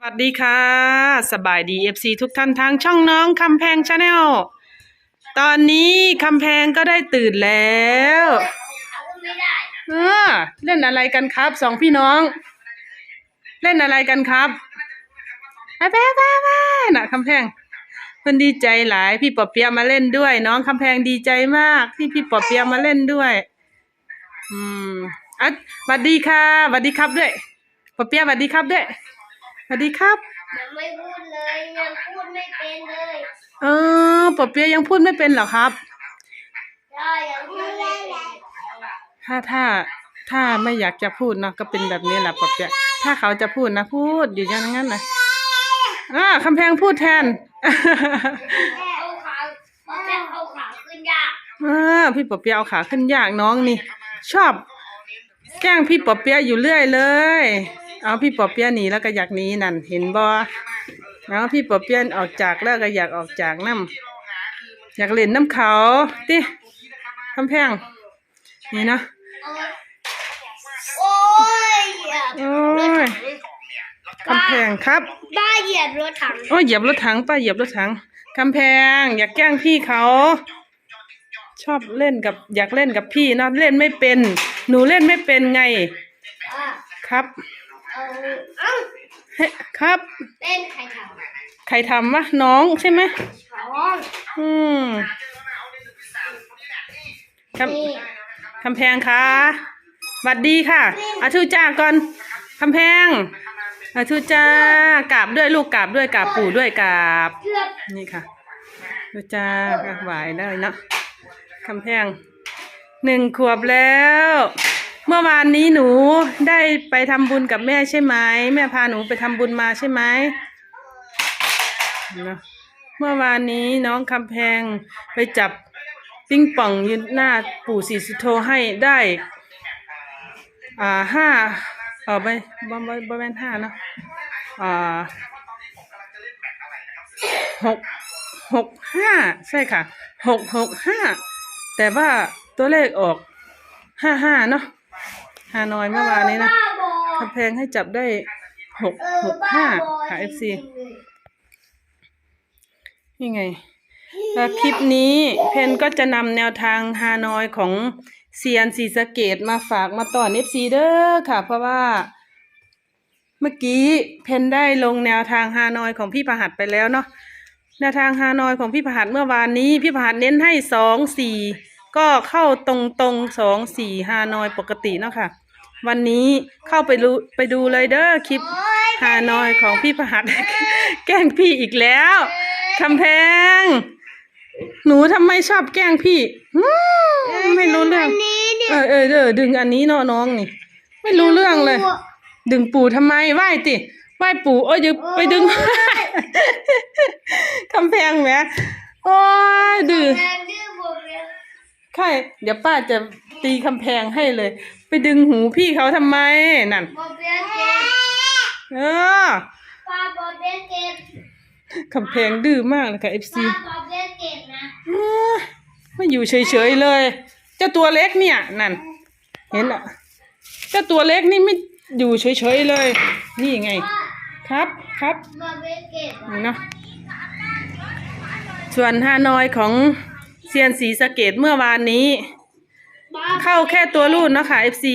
สวัสดีค่ะ สบายดี FC ทุกท่านทางช่องน้องคำแพงชาแนลตอนนี้คำแพงก็ได้ตื่นแล้วเออเล่นอะไรกันครับสองพี่น้อง เล่นอะไรกันครับไปไปไปไปน่ะคำแพงเพิ่นดีใจหลาย พี่ปอเปียมาเล่นด้วย น้องคำแพงดีใจมาก ที่พี่ปอเปียมาเล่นด้วย อืมอะสวัสดีค่ะสวัสดีครับด้วยปอเปียสวัสดีครับด้วย สวัสดีครับ ยังไม่พูดเลยยังพูดไม่เป็นเลยเออปอเปียะยังพูดไม่เป็นเหรอครับ ได้ยังพูดไม่เป็นถ้าถ้าถ้าไม่อยากจะพูดเนาะก็เป็นแบบนี้แหละปอเปียะถ้าเขาจะพูดนะพูดอยู่อย่างนั้นนะอ่าคำแพงพูดแทน เอาขาเพราะแม่เอาขาขึ้นยากอ่าพี่ปอเปียะเอาขาขึ้นยากน้องนี่ ชอบ แกล้งพี่ปอเปียะอยู่เรื่อยเลย เอาพี่ปอเปียะหนีแล้วก็อยากหนีนั่นเห็นบอเอาพี่ปอเปียะออกจากแล้วก็อยากออกจากน้ำอยากเล่นน้ำเขาติคำแพงนี่เนาะโอ้ยเหยียบโอ้ยคำแพงครับบ้าเหยียบรถถังโอ้ยเหยียบรถถังป้าเหยียบรถถังคำแพง อยากแกล้งพี่เขา ชอบเล่นกับอยากเล่นกับพี่เนอะเล่นไม่เป็น หนูเล่นไม่เป็นไงอะครับ เอาเอ้าเฮ้ครับเล่นใครทใครทำวะน้องใช่ไหมำท้องอืมคนี่ำคำแพงคะหวัดดีค่ะอาทูจ้าก่อนคำแพงอาทูจ้ากราบด้วยลูกกราบด้วยกราบปู่ด้วยกราบ เกือบนี่ค่ะดูจ้าไหวได้เนาะคำแพงหนึ่งขวบแล้ว เมื่อวานนี้หนูได้ไปทำบุญกับแม่ใช่ไหมแม่พาหนูไปทำบุญมาใช่ไหมเมื่อวานนี้น้องคำแพงไปจับปิ้งป่องยืนหน้าปู่ศรีสุโธให้ได้ อ่าห้าเออไม่บ่บ่บ่แมนห้าเนาะอ่าหกหกห้าใช่ค่ะหกหกห้าแต่ว่าตัวเลขออกห้าห้าเนาะ ฮานอยเมื่อวานนี้นะบ้าบอกำแพงให้จับได้หกหกบ้าห้าค่ะเอฟซีริงๆเลยนี่ไงแล้วคลิปนี้เพนก็จะนำแนวทางฮานอยของเซียนซีสะเกตมาฝากมาต่อเอฟซีเด้อค่ะ เพราะว่าเมื่อกี้เพนได้ลงแนวทางฮานอยของพี่ประหัดไปแล้วเนาะแนวทางฮานอยของพี่ประหัดเมื่อวานนี้ พี่ประหัดเน้นให้สองสี่ ก็เข้าตรงตรงสองสี่ฮานอยปกติเนาะค่ะ วันนี้เข้าไปรู้ไปดูเลยเด้อคลิปฮานอยของพี่ประหัดแกล้งพี่อีกแล้วคำแพง หนูทำไมชอบแกล้งพี่อืมไม่รู้เรื่องนนี้เนี่ยเออเออเออดึงอันนี้เนาะน้องนี่ ไม่รู้เรื่องเลย ดึงปู่ทำไมไหว้ติไหว้ปู่โอ้ยดึงไปดึงคำแพงแหมโอ้ยดื้อ ใช่เดี๋ยวป้าจะตีคำแพงให้เลย ไปดึงหูพี่เขาทำไมนั่นบอเบียเก็บเออปลาบอเบียเก็บคำแพงดื้อมากเลยค่ะเอฟปซีลาบอเบียเก็บนะไม่อยู่เฉยๆเลย เจ้าตัวเล็กเนี่ยนั่น เห็นอะเจ้าตัวเล็กนี่ไม่อยู่เฉยๆเลย นี่ไง ครับครับบอเบียเก็บนี่เนาะส่วนฮานอยของ เซียนสีสะเกตเมื่อวานนี้ เข้าแค่ตัวรูดเนาะค่ะ FC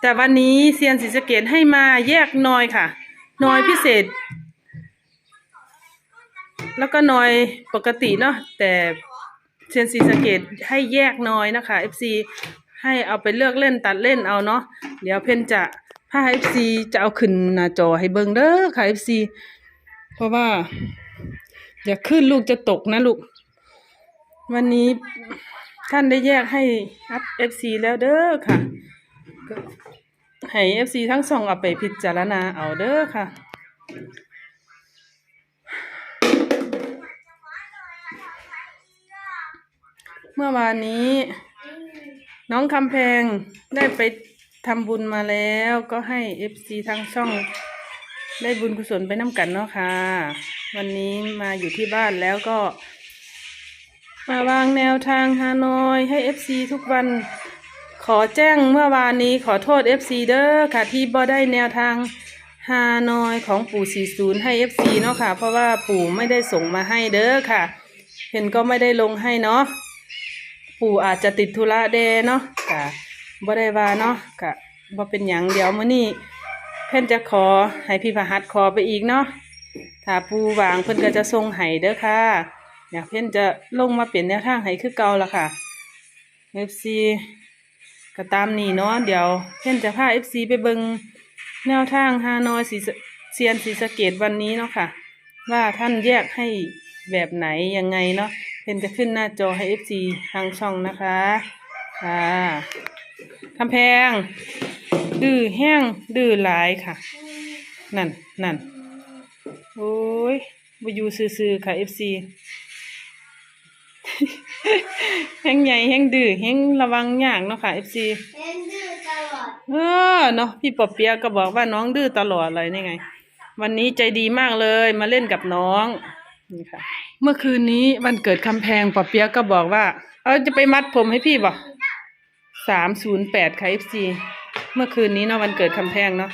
แต่วันนี้เซียนสีสะเกตให้มาแยกนอยค่ะ นอยพิเศษ แล้วก็นอยปกติเนาะแต่เซียนสีสะเกตให้แยกนอยนะคะ FC ให้เอาไปเลือกเล่นตัดเล่นเอาเนาะเดี๋ยวเพนจะพา FC จะเอาขึ้นหน้าจอให้เบิ่งเด้อค่ะ FC เพราะว่า อย่าขึ้นลูกจะตกนะลูก วันนี้ท่านได้แยกให้อัพ FC แล้วเด้อค่ะให้ FC ทั้งสองเอาไปพิจารณาเอาเด้อค่ะ เมื่อวานนี้ น้องคำแพงได้ไปทำบุญมาแล้วก็ให้ FC ทั้งช่องได้บุญกุศลไปน้ำกันเนาะค่ะ วันนี้มาอยู่ที่บ้านแล้วก็ มาวางแนวทางฮานอยให้ FC ทุกวัน ขอแจ้งเมื่อวานนี้ขอโทษ FC เด้อค่ะที่บ่ได้แนวทางฮานอยของปู่ 40 ให้ FC เนาะค่ะ เพราะว่าปู่ไม่ได้ส่งมาให้เด้อค่ะ เห็นก็ไม่ได้ลงให้เนาะปู่อาจจะติดธุระเดเนาะค่ะบ่ได้ว่าเนาะค่ะบ่เป็นหยังเดี๋ยวมื้อนี้เพิ่นจะขอให้พี่พหัสขอไปอีกเนาะถ้าปู่วางเพิ่นก็จะส่งให้เด้อค่ะ เดี๋ยเพ่นจะลงมาเปลี่ยนแนวทางให้คือเก่าละค่ะ FC ก็ตามนี้เนาะเดี๋ยวเพ่นจะพา FC ไปเบิงแนวทางฮานอยสีเซียนสีสเกตวันนี้เนาะค่ะ ว่าท่านแยกให้แบบไหนยังไงเนาะเพ่นจะขึ้นหน้าจอให้ FC ทางช่องนะคะค่ะคำแพง ดื้อแห้งดื้อหลายค่ะ นั่นนั่นโอ้ยไปอยู่ซื่อๆค่ะ FC แห้งใหญ่แห้งดื้อแห้งระวังอย่างเนาะค่ะ FC เป็นดื้อตลอดเออเนาะพี่ปอเปียะก็บอกว่าน้องดื้อตลอดเลยนี่ไง วันนี้ใจดีมากเลยมาเล่นกับน้องนี่ค่ะ เมื่อคืนนี้วันเกิดคำแพงปอเปียะก็บอกว่า เออจะไปมัดผมให้พี่บ่สามศูนย์แปดค่ะ FC เมื่อคืนนี้เนาะวันเกิดคำแพงเนาะ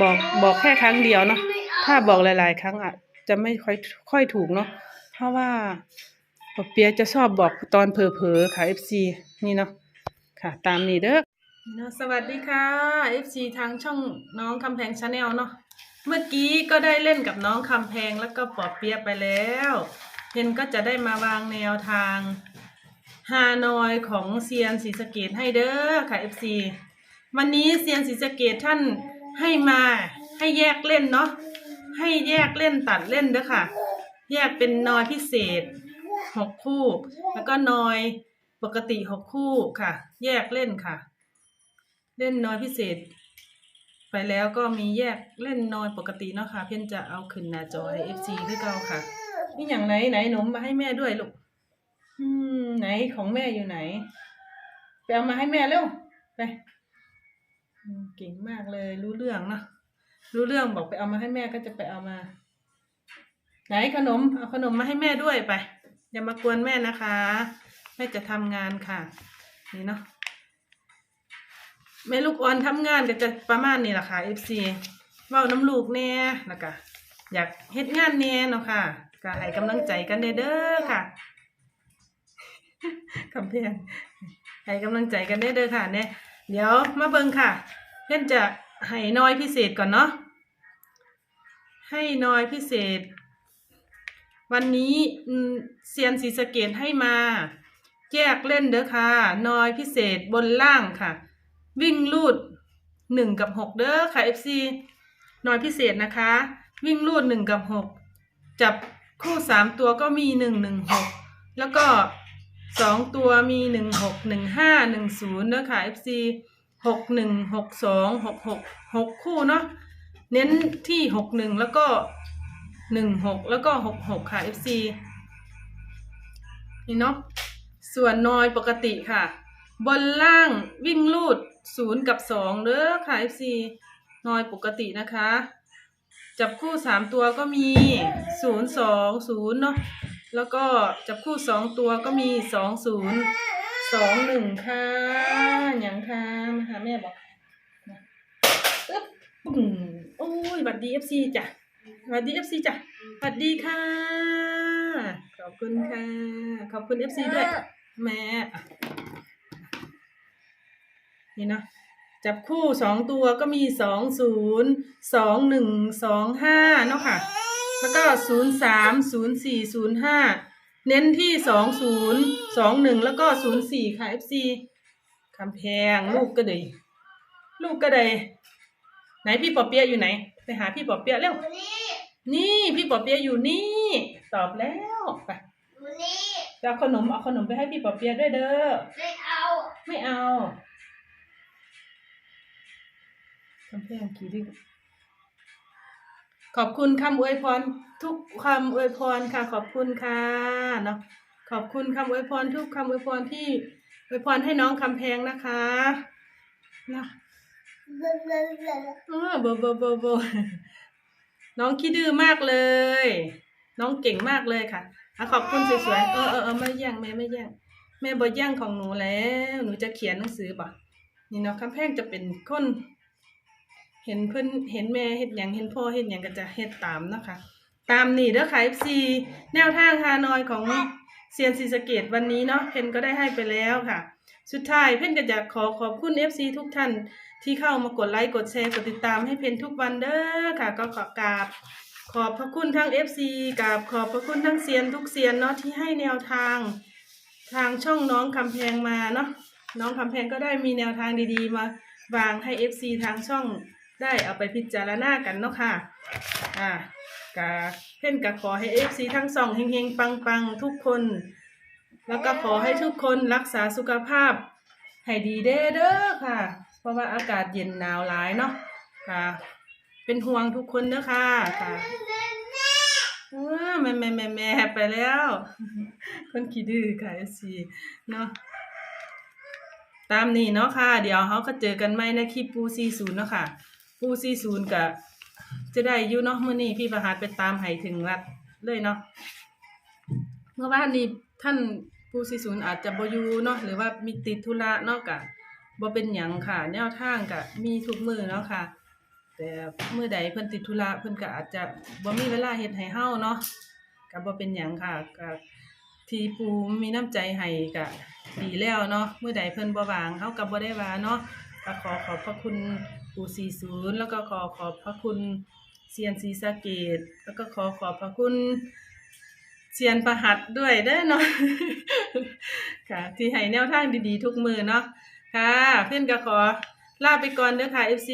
บอกบอกแค่ครั้งเดียวเนาะถ้าบอกหลาย ๆ ครั้งอะ จะไม่ค่อยค่อยถูกเนาะเพราะว่าปอ เปียจะชอบบอกตอนเผลอๆค่ะ FC นี่เนาะค่ะ ตามนี้เด้อนะสวัสดีค่ะ FC ทางช่องน้องคำแพงชาแนลเนาะเมื่อกี้ก็ได้เล่นกับน้องคำแพงแล้วก็ปอบเปียไปแล้วเพนก็จะได้มาวางแนวทางฮานอยของเซียนศรีสะเกดให้เด้อค่ะ FC วันนี้เซียนศรีสะเกดท่านให้มาให้แยกเล่นเนาะให้แยกเล่นตัดเล่นเด้อค่ะ แยกเป็นนอยพิเศษ หกคู่ แล้วก็นอยปกติหกคู่ค่ะ แยกเล่นค่ะ เล่นน้อยพิเศษ ไปแล้วก็มีแยกเล่นน้อยปกติเนาะค่ะ เพื่อนจะเอาขึ้นหน้าจอให้ FC ด้วยเก่าค่ะ นี่อย่างไหนไหนหนมมาให้แม่ด้วยลูกอืมไหนของแม่อยู่ไหนไปเอามาให้แม่เร็วไปอืมเก่งมากเลยรู้เรื่องเนาะรู้เรื่องบอกไปเอามาให้แม่ก็จะไปเอามา ไหนขนมเอาขนมมาให้แม่ด้วยไป อย่ามากวนแม่นะคะ แม่จะทำงานค่ะ นี่เนาะแม่ลูกอ่อนทำงานก็จะประมาณนี้แหละค่ะ FC เว้าน้ำลูกแน่แล้วก็อยากเฮ็ดงานแน่เนาะค่ะก็ให้กำลังใจกันเด้อค่ะคำเพียงให้กำลังใจกันเด้อเด้อค่ะเนี่ยเดี๋ยวมาเบิ่งค่ะ เพื่อนจะให้น้อยพิเศษก่อนเนาะให้น้อยพิเศษ วันนี้เซียนศรีสะเกดให้มา แยกเล่นเด้อค่ะ นอยพิเศษบนล่างค่ะ วิ่งลูดหนึ่งกับหกเด้อค่ะ FC นอยพิเศษนะคะ วิ่งลูดหนึ่งกับหกจับคู่สามตัวก็มีหนึ่งหนึ่งหกแล้วก็สองตัวมีหนึ่งหกหนึ่งห้าหนึ่งศูนย์เด้อค่ะ FC หกหนึ่งหกสองหกหกหกคู่เนาะเน้นที่หกหนึ่งแล้วก็ หนึ่งหกแล้วก็หกหกค่ะ FC นี่เนาะส่วนนอยปกติค่ะ บนล่างวิ่งลูดศูนย์กับสองเด้อค่ะ FC นอยปกตินะคะ จับคู่สามตัวก็มีศูนย์สองศูนย์เนาะแล้วก็จับคู่สองตัวก็มีสองศูนย์สองหนึ่งค่ะอย่างค่ะมาหาแม่บอกนะอึ๊บปุ้งโอ้ยบัดดี FC จ้ะ บัดดี FC จ้ะบัดดีค่ะ ขอบคุณค่ะ ขอบคุณ FC ด้วย แม่อะนี่เนาะจับคู่สองตัวก็มีสองศูนย์สองหนึ่งสองห้าเนาะค่ะ แล้วก็ศูนย์สามศูนย์สี่ศูนย์ห้าเน้นที่สองศูนย์สองหนึ่งแล้วก็ศูนย์สี่ค่ะ FC คำแพงลูกก็เลยลูกก็เลยไหนพี่ปอเปียะอยู่ไหน ไปหาพี่ปอเปียะเร็ววั นนี้นี่พี่ปอเปียะอยู่นี่ ตอบแล้วไปวันนี้จะเอาขนมเอาขนมไปให้พี่ปอเปียะด้วยเด้อไม่เอาไม่เอาคำแพงกี่ดิขอบคุณคำอวยพรทุกคำอวยพรค่ะ ขอบคุณค่ะเนาะขอบคุณคำอวยพรทุกคำอวยพรที่อวยพรให้น้องคำแพงนะคะนะเออเบอร์เบอร์เบอร์เบอร์ น้องขี้ดื้อมากเลย น้องเก่งมากเลยค่ะอะขอบคุณสวยๆ เออเออเออไม่แย่งแม่ไม่แย่งแม่บอย่งของหนูแล้ว หนูจะเขียนหนังสือบ่นี่เนาะคำแพงจะเป็นคนเห็นเพิ่อนเห็นแม่เฮ็ดหยังเห็นพ่อเฮ็ดหยังก็จะเฮ็ดตามเนาะค่ะ ตามนี่เด้อค่ะ FC แนวทางฮานอยของเซียนซีสะเกตวันนี้เนาะเพนก็ได้ให้ไปแล้วค่ะ สุดท้ายเพนก็อยากขอขอบคุณ FC ทุกท่านที่เข้ามากดไลค์กดแชร์กดติดตามให้เพนทุกวันเด้อค่ะ ก็ขอกราบขอบพระคุณทั้ง FC กับขอบพระคุณทั้งเซียนทุกเซียนเนาะที่ให้แนวทางทางช่องน้องคำแพงมาเนาะน้องคำแพงก็ได้มีแนวทางดีๆ มาวางให้ FC ทางช่องได้เอาไปพิจารณากันเนาะค่ะอ่ากะเพ่นกะขอให้ FC ทั้งสองเฮงๆปังๆทุกคน แล้วก็ขอให้ทุกคนรักษาสุขภาพ ให้ดีเด้อเด้อค่ะ เพราะว่าอากาศเย็นหนาวหลายเนาะค่ะ เป็นห่วงทุกคนเด้อค่ะค่ะว้าแม่แม่แม่แม่ไปแล้ว คนขี้ดื้อค่ะ FC เนาะตามนี้เนาะค่ะ เดี๋ยวเขาก็เจอกันใหมในคลิปปู40เนาะค่ะ ปู40กับจะได้อยู่เนาะเมื้อนี้พี่ประหารไปตามให้ถึงวัดเลยเนาะเมื่อวานนี้ท่าน ผู้สิศูนอาจจะบอยู่เนาะหรือว่ามีติดธุระเนาะกะบ่เป็นหยังค่ะ แนวทางกะมีทุกมือเนาะค่ะ แต่เมื้อใดเพิ่นติดธุระเพิ่นก็อาจจะบ่มีเวลาเฮ็ดให้เฮาเนาะก็บ่เป็นหยังค่ะก็ที่ปูมีน้ำใจให้ก็ดีแล้วเนาะเมื้อใดเพิ่นบ่วางเฮาก็บ่ได้ว่าเนาะก็ขอขอบพระคุณปู40 แล้วก็ขอขอบพระคุณเซียนศรีสะเกษแล้วก็ขอขอบพระคุณ เซียนประหัดด้วยเด้อเนาะค่ะ ที่ให้แนวทางดีๆ ทุกมือเนาะค่ะเพื่อนก็ขอลาไปก่อนเด้อค่ะ FC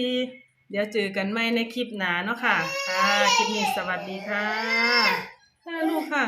เดี๋ยวเจอกันใหม่ในคลิปหนาเนาะค่ะ ค่ะ คลิปนี้สวัสดีค่ะลูกค่ะ